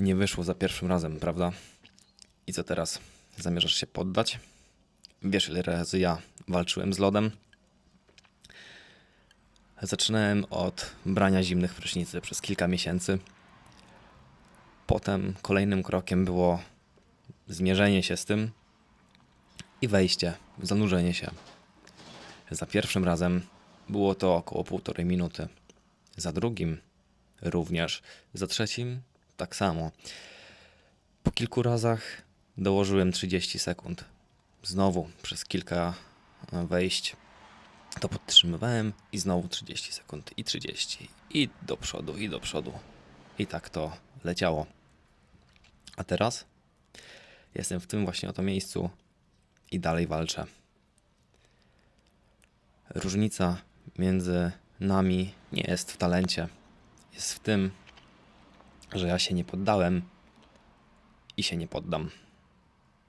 Nie wyszło za pierwszym razem, prawda? I co teraz? Zamierzasz się poddać? Wiesz, ile razy ja walczyłem z lodem? Zaczynałem od brania zimnych prysznicy przez kilka miesięcy. Potem kolejnym krokiem było zmierzenie się z tym i wejście, zanurzenie się. Za pierwszym razem było to około półtorej minuty. Za drugim również. Za trzecim tak samo. Po kilku razach dołożyłem 30 sekund. Znowu przez kilka e, wejść to podtrzymywałem i znowu 30 sekund i 30 i do przodu i do przodu. I tak to leciało. A teraz jestem w tym właśnie oto miejscu i dalej walczę. Różnica między nami nie jest w talencie. Jest w tym, że ja się nie poddałem i się nie poddam.